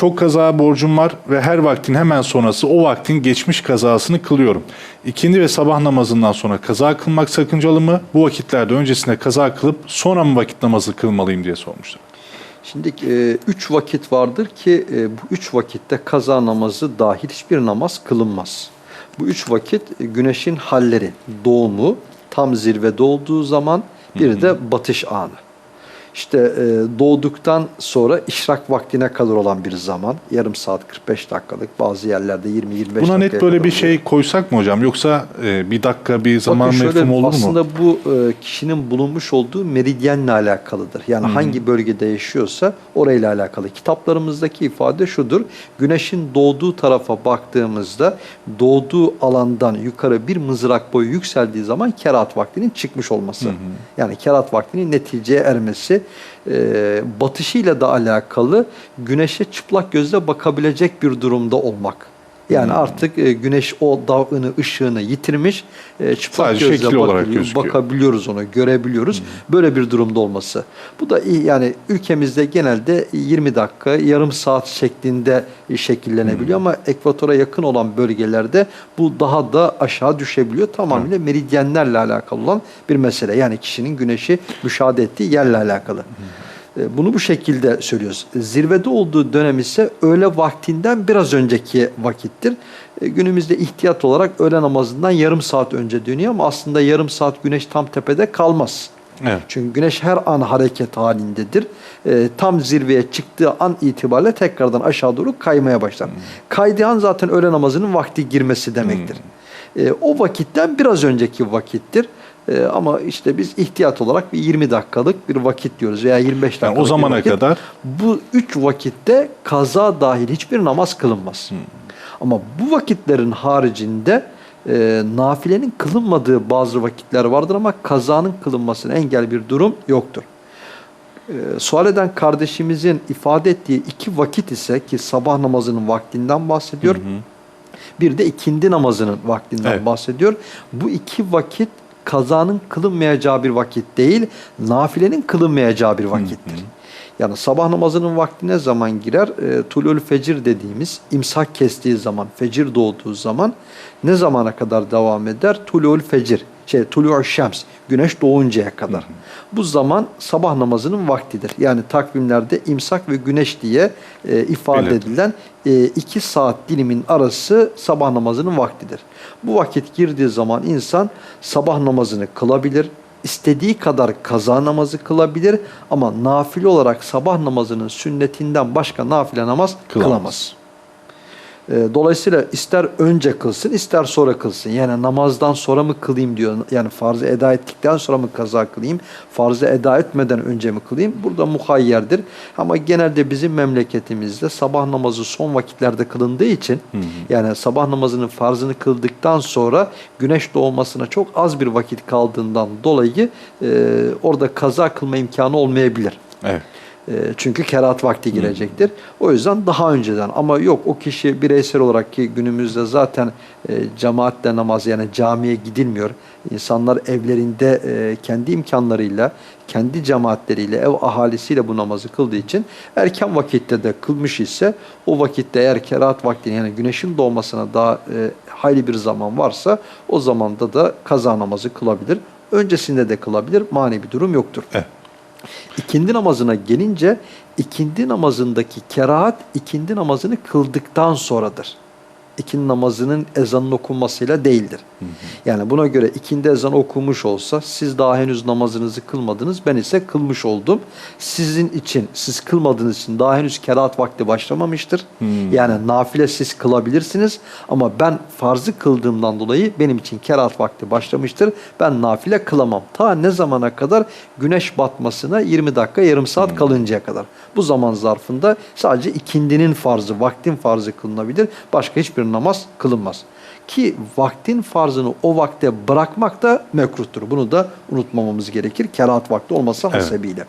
Çok kaza borcum var ve her vaktin hemen sonrası o vaktin geçmiş kazasını kılıyorum. İkindi ve sabah namazından sonra kaza kılmak sakıncalı mı? Bu vakitlerde öncesinde kaza kılıp sonra mı vakit namazı kılmalıyım diye sormuşlar. Şimdi e, üç vakit vardır ki e, bu üç vakitte kaza namazı dahil hiçbir namaz kılınmaz. Bu üç vakit e, güneşin halleri, doğumu, tam zirvede olduğu zaman bir de batış anı. İşte e, doğduktan sonra işrak vaktine kadar olan bir zaman. Yarım saat 45 dakikalık bazı yerlerde 20-25 dakika. Buna net böyle bir şey koysak mı hocam? Yoksa e, bir dakika bir zaman Bakın şöyle, mefhumu olur mu? aslında bu e, kişinin bulunmuş olduğu meridyenle alakalıdır. Yani hangi bölgede yaşıyorsa orayla alakalı. Kitaplarımızdaki ifade şudur. Güneşin doğduğu tarafa baktığımızda doğduğu alandan yukarı bir mızrak boyu yükseldiği zaman kerat vaktinin çıkmış olması. Yani kerat vaktinin neticeye ermesi e, batışıyla da alakalı güneşe çıplak gözle bakabilecek bir durumda olmak. Yani artık e, güneş o dağını, ışığını yitirmiş. E, çıplak Sadece gözle şekil olarak gözüküyor. bakabiliyoruz onu, görebiliyoruz. Böyle bir durumda olması. Bu da yani ülkemizde genelde 20 dakika, yarım saat şeklinde şekillenebiliyor ama ekvatora yakın olan bölgelerde bu daha da aşağı düşebiliyor. Tamamıyla meridyenlerle alakalı olan bir mesele. Yani kişinin güneşi müşahede ettiği yerle alakalı. E, Bunu bu şekilde söylüyoruz. Zirvede olduğu dönem ise öğle vaktinden biraz önceki vakittir. E, Günümüzde ihtiyat olarak öğle namazından yarım saat önce dönüyor ama aslında yarım saat güneş tam tepede kalmaz. Evet. Çünkü güneş her an hareket halindedir. E, tam zirveye çıktığı an itibariyle tekrardan aşağı doğru kaymaya başlar. Kaydığı an zaten öğle namazının vakti girmesi demektir. E, o vakitten biraz önceki vakittir. E, ama işte biz ihtiyat olarak bir 20 dakikalık bir vakit diyoruz veya 25 dakikalık o bir zamana vakit. kadar- Bu üç vakitte kaza dahil hiçbir namaz kılınmaz. Ama bu vakitlerin haricinde e, nafilenin kılınmadığı bazı vakitler vardır ama kazanın kılınmasına engel bir durum yoktur. E, sual eden kardeşimizin ifade ettiği iki vakit ise ki sabah namazının vaktinden bahsediyor. Bir de ikindi namazının vaktinden Evet. bahsediyor. Bu iki vakit kazanın kılınmayacağı bir vakit değil, nafilenin kılınmayacağı bir vakittir. Yani sabah namazının vakti ne zaman girer? E, tulül fecir dediğimiz imsak kestiği zaman, fecir doğduğu zaman ne zamana kadar devam eder? Tulül fecir, şey tulû şems, güneş doğuncaya kadar. Bu zaman sabah namazının vaktidir. Yani takvimlerde imsak ve güneş diye e, ifade Bilir. edilen e, iki saat dilimin arası sabah namazının vaktidir. Bu vakit girdiği zaman insan sabah namazını kılabilir, istediği kadar kaza namazı kılabilir ama nafile olarak sabah namazının sünnetinden başka nafile namaz Kılamaz. kılamaz. E, Dolayısıyla ister önce kılsın ister sonra kılsın. Yani namazdan sonra mı kılayım diyor. Yani farzı eda ettikten sonra mı kaza kılayım? Farzı eda etmeden önce mi kılayım? Burada muhayyerdir. Ama genelde bizim memleketimizde sabah namazı son vakitlerde kılındığı için yani sabah namazının farzını kıldıktan sonra güneş doğmasına çok az bir vakit kaldığından dolayı e, orada kaza kılma imkanı olmayabilir. Evet. E, Çünkü kerat vakti girecektir. O yüzden daha önceden ama yok o kişi bireysel olarak ki günümüzde zaten e, cemaatle namaz yani camiye gidilmiyor. İnsanlar evlerinde e, kendi imkanlarıyla, kendi cemaatleriyle, ev ahalisiyle bu namazı kıldığı için erken vakitte de kılmış ise o vakitte eğer kerat vaktini yani güneşin doğmasına daha e, hayli bir zaman varsa o zamanda da kaza namazı kılabilir. Öncesinde de kılabilir. Mani bir durum yoktur. Evet. İkindi namazına gelince ikindi namazındaki kerahat ikindi namazını kıldıktan sonradır. İkindi namazının ezanın okunmasıyla değildir. Yani buna göre ikindi ezanı okunmuş olsa siz daha henüz namazınızı kılmadınız ben ise kılmış oldum. Sizin için siz kılmadığınız için daha henüz kerahat vakti başlamamıştır. Yani nafile siz kılabilirsiniz ama ben farzı kıldığımdan dolayı benim için kerahat vakti başlamıştır. Ben nafile kılamam. Ta ne zamana kadar? Güneş batmasına 20 dakika yarım saat kalıncaya kadar. Bu zaman zarfında sadece ikindinin farzı, vaktin farzı kılınabilir. Başka hiçbir namaz kılınmaz. Ki vaktin farzını o vakte bırakmak da mekruhtur. Bunu da unutmamamız gerekir. Kerahat vakti olması Evet. hasebiyle.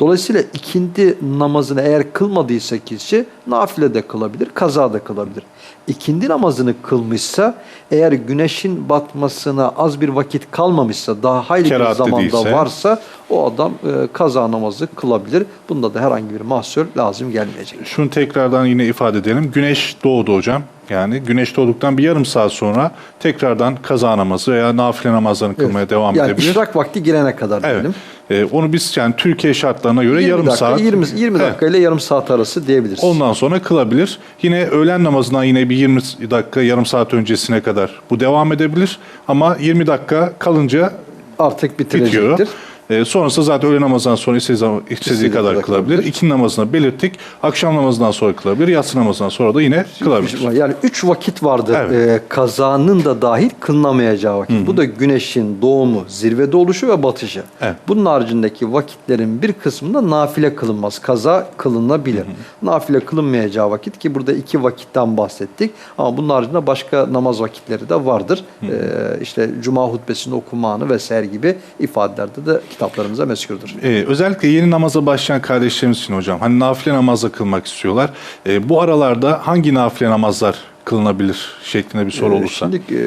Dolayısıyla ikindi namazını eğer kılmadıysa kişi nafile de kılabilir, kaza da kılabilir. İkindi namazını kılmışsa eğer güneşin batmasına az bir vakit kalmamışsa daha hayli bir zamanda değilse. varsa o adam e, kaza namazı kılabilir. Bunda da herhangi bir mahsur lazım gelmeyecek. Şunu tekrardan yine ifade edelim. Güneş doğdu hocam. Yani güneş doğduktan bir yarım saat sonra tekrardan kaza namazı veya nafile namazlarını kılmaya devam yani edebilir. işrak vakti girene kadar Evet. diyelim. Ee, onu biz yani Türkiye şartlarına göre 20 yarım dakika, saat 20, 20 Evet. dakika ile yarım saat arası diyebiliriz. Ondan sonra kılabilir. Yine öğlen namazından yine bir 20 dakika, yarım saat öncesine kadar bu devam edebilir. Ama 20 dakika kalınca Artık bitiyor. Bitirecektir. Ee, sonrası zaten öğle namazından sonra istediği, zaman, istediği kadar kılabilir. İkindi namazını belirttik. Akşam namazından sonra kılabilir. Yatsı namazından sonra da yine kılabilir. Yani üç vakit vardır. Evet. Ee, kazanın da dahil kılınamayacağı vakit. Bu da güneşin doğumu, zirvede oluşu ve batışı. Evet. Bunun haricindeki vakitlerin bir kısmında nafile kılınmaz. Kaza kılınabilir. Nafile kılınmayacağı vakit ki burada iki vakitten bahsettik. Ama bunun haricinde başka namaz vakitleri de vardır. Ee, işte cuma hutbesini okumanı vesaire gibi ifadelerde de kitaplarımıza meskurdür. Ee, özellikle yeni namaza başlayan kardeşlerimiz için hocam hani nafile namazla kılmak istiyorlar. Ee, bu aralarda hangi nafile namazlar kılınabilir şeklinde bir soru Ee, olursa. Şimdi e,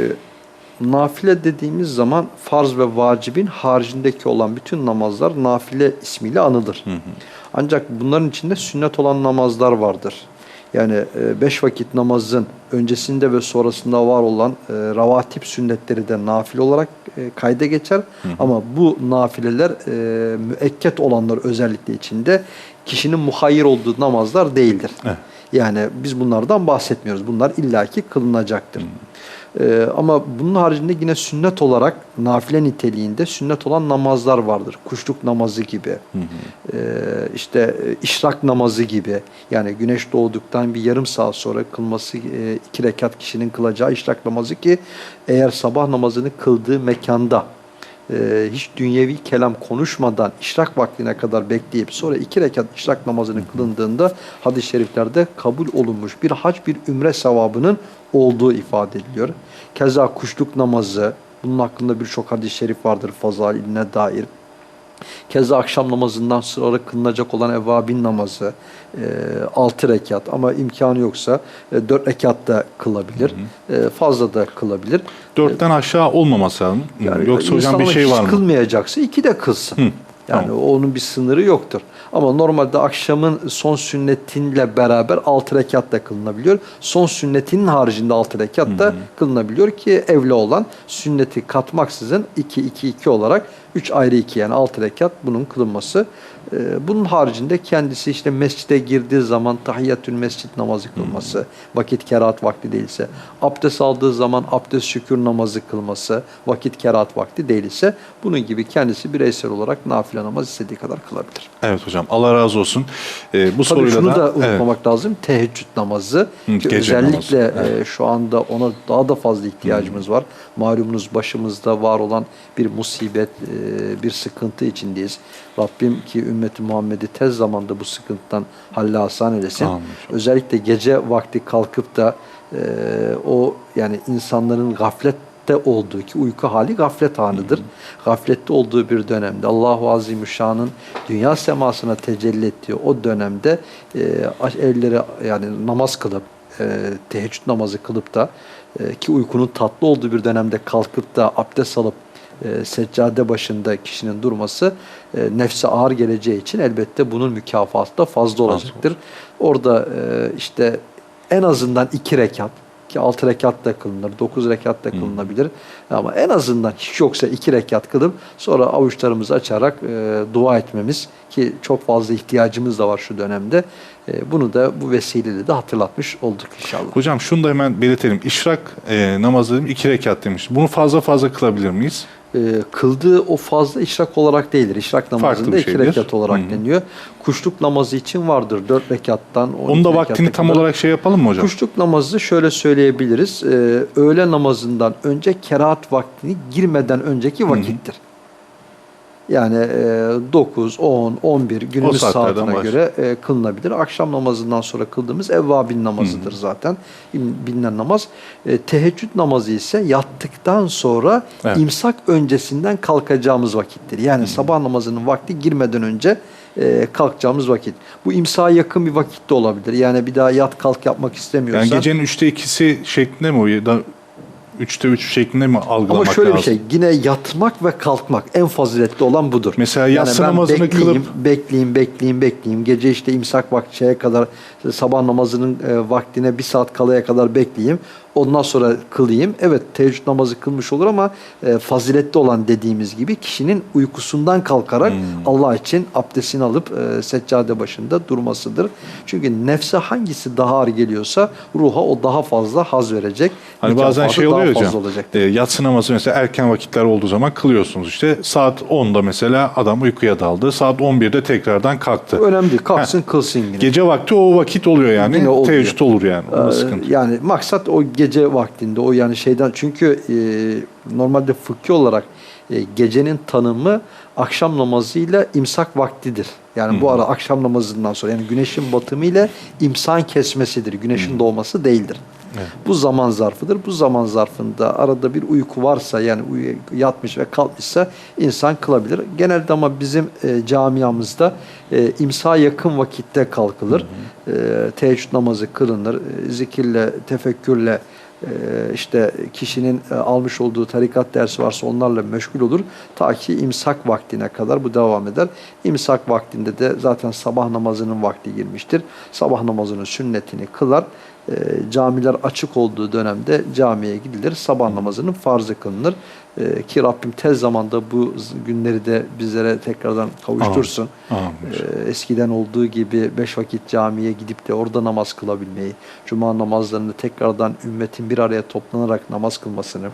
nafile dediğimiz zaman farz ve vacibin haricindeki olan bütün namazlar nafile ismiyle anılır. Ancak bunların içinde sünnet olan namazlar vardır. Yani e, beş vakit namazın öncesinde ve sonrasında var olan e, ravatip sünnetleri de nafile olarak e, kayda geçer. Ama bu nafileler e, müekket olanlar özellikle içinde kişinin muhayyir olduğu namazlar değildir. Evet. Yani biz bunlardan bahsetmiyoruz. Bunlar illaki kılınacaktır. Ee, ama bunun haricinde yine sünnet olarak nafile niteliğinde sünnet olan namazlar vardır. Kuşluk namazı gibi, ee, işte e, işrak namazı gibi. Yani güneş doğduktan bir yarım saat sonra kılması e, iki rekat kişinin kılacağı işrak namazı ki eğer sabah namazını kıldığı mekanda e, hiç dünyevi kelam konuşmadan işrak vaktine kadar bekleyip sonra iki rekat işrak namazını kılındığında hadis-i şeriflerde kabul olunmuş bir hac bir ümre sevabının olduğu ifade ediliyor. Keza kuşluk namazı, bunun hakkında birçok hadis-i şerif vardır fazailine dair. Keza akşam namazından sonra kılınacak olan evvabin namazı e, 6 rekat ama imkanı yoksa e, 4 rekat da kılabilir. E, fazla da kılabilir. Dörtten aşağı olmaması lazım. Yoksa hocam bir şey var mı? kılmayacaksa iki de kılsın. Yani tamam. onun bir sınırı yoktur. Ama normalde akşamın son sünnetinle beraber altı rekat da kılınabiliyor. Son sünnetinin haricinde altı rekat da kılınabiliyor ki evli olan sünneti katmaksızın 2-2-2 olarak 3 ayrı 2 yani altı rekat bunun kılınması. Ee, bunun haricinde kendisi işte mescide girdiği zaman tahiyyatül mescit namazı kılması, vakit kerahat vakti değilse, abdest aldığı zaman abdest şükür namazı kılması, vakit kerahat vakti değilse bunun gibi kendisi bireysel olarak nafile namaz istediği kadar kılabilir. Evet hocam Allah razı olsun. Ee, bu Tabii soruyla şunu da evet. unutmamak lazım. Teheccüd namazı. Hı, ki özellikle namazı, e, şu anda ona daha da fazla ihtiyacımız var. Malumunuz başımızda var olan bir musibet, e, bir sıkıntı içindeyiz. Rabbim ki ümmeti Muhammed'i tez zamanda bu sıkıntıdan halle asan eylesin. Amin. Özellikle gece vakti kalkıp da e, o yani insanların gaflette olduğu ki uyku hali gaflet anıdır. Gaflette olduğu bir dönemde Allahu Azimüşşan'ın dünya semasına tecelli ettiği o dönemde e, evlere yani namaz kılıp e, teheccüd namazı kılıp da e, ki uykunun tatlı olduğu bir dönemde kalkıp da abdest alıp e, seccade başında kişinin durması e, nefse ağır geleceği için elbette bunun mükafatı da fazla olacaktır. Orada e, işte en azından iki rekat ki altı rekat da kılınır, dokuz rekat da kılınabilir. Ama en azından hiç yoksa iki rekat kılıp sonra avuçlarımızı açarak e, dua etmemiz ki çok fazla ihtiyacımız da var şu dönemde. E, bunu da bu vesileyle de hatırlatmış olduk inşallah. Hocam şunu da hemen belirtelim. İşrak e, namazı dedim iki rekat demiş. Bunu fazla fazla kılabilir miyiz? E, kıldığı o fazla işrak olarak değildir. İşrak namazında iki rekat olarak Hı hı. deniyor. Kuşluk namazı için vardır. Dört rekattan. on Onun da vaktini tam kadar. olarak şey yapalım mı hocam? Kuşluk namazı şöyle söyleyebiliriz. E, öğle namazından önce kerahat vaktini girmeden önceki vakittir. Yani e, 9, 10, 11 günümüz saatine başlıyor. göre e, kılınabilir. Akşam namazından sonra kıldığımız evvabin namazıdır zaten. Bil- Bilinen namaz. E, teheccüd namazı ise yattıktan sonra Evet. imsak öncesinden kalkacağımız vakittir. Yani sabah namazının vakti girmeden önce e, kalkacağımız vakit. Bu imsaha yakın bir vakit de olabilir. Yani bir daha yat kalk yapmak istemiyorsan. Yani gecenin üçte ikisi şeklinde mi o ya da üçte üç şeklinde mi algılamak Ama şöyle lazım? bir şey, yine yatmak ve kalkmak en faziletli olan budur. Mesela yatsı ben namazını bekleyeyim, kılıp- bekleyeyim, bekleyeyim, bekleyeyim. Gece işte imsak vakti kadar işte sabah namazının e, vaktine bir saat kalaya kadar bekleyeyim. Ondan sonra kılayım. Evet teheccüd namazı kılmış olur ama e, faziletli olan dediğimiz gibi kişinin uykusundan kalkarak Hmm. Allah için abdestini alıp e, seccade başında durmasıdır. Çünkü nefse hangisi daha ağır geliyorsa ruha o daha fazla haz verecek. Hani bazen şey daha oluyor fazla hocam. olacaktır. E, yatsı namazı mesela erken vakitler olduğu zaman kılıyorsunuz işte. Saat 10'da mesela adam uykuya daldı. Saat 11'de tekrardan kalktı. Önemli değil. Kalksın kılsın yine. Gece vakti o vakit oluyor yani. Yine oluyor. Teheccüd olur yani. Onda Ee, sıkıntı. Yani maksat o gece vaktinde o yani şeyden çünkü e, normalde fıkhi olarak e, gecenin tanımı akşam namazıyla imsak vaktidir. Yani bu ara akşam namazından sonra yani güneşin batımı ile imsan kesmesidir. Güneşin doğması değildir. Evet. Bu zaman zarfıdır. Bu zaman zarfında arada bir uyku varsa yani uyu- yatmış ve kalkmışsa insan kılabilir. Genelde ama bizim e, camiamızda e, imsa yakın vakitte kalkılır. E, teheccüd namazı kılınır. E, zikirle, tefekkürle e, işte kişinin e, almış olduğu tarikat dersi varsa onlarla meşgul olur. Ta ki imsak vaktine kadar bu devam eder. İmsak vaktinde de zaten sabah namazının vakti girmiştir. Sabah namazının sünnetini kılar. E, camiler açık olduğu dönemde camiye gidilir. Sabah namazının farzı kılınır. E, ki Rabbim tez zamanda bu günleri de bizlere tekrardan kavuştursun. Amin. Ee, eskiden olduğu gibi beş vakit camiye gidip de orada namaz kılabilmeyi, cuma namazlarını tekrardan ümmetin bir araya toplanarak namaz kılmasını,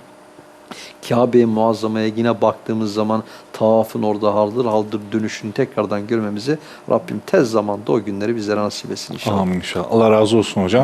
Kabe-i Muazzama'ya yine baktığımız zaman tavafın orada haldır haldır dönüşünü tekrardan görmemizi Rabbim tez zamanda o günleri bizlere nasip etsin inşallah. Amin inşallah. Allah razı olsun hocam.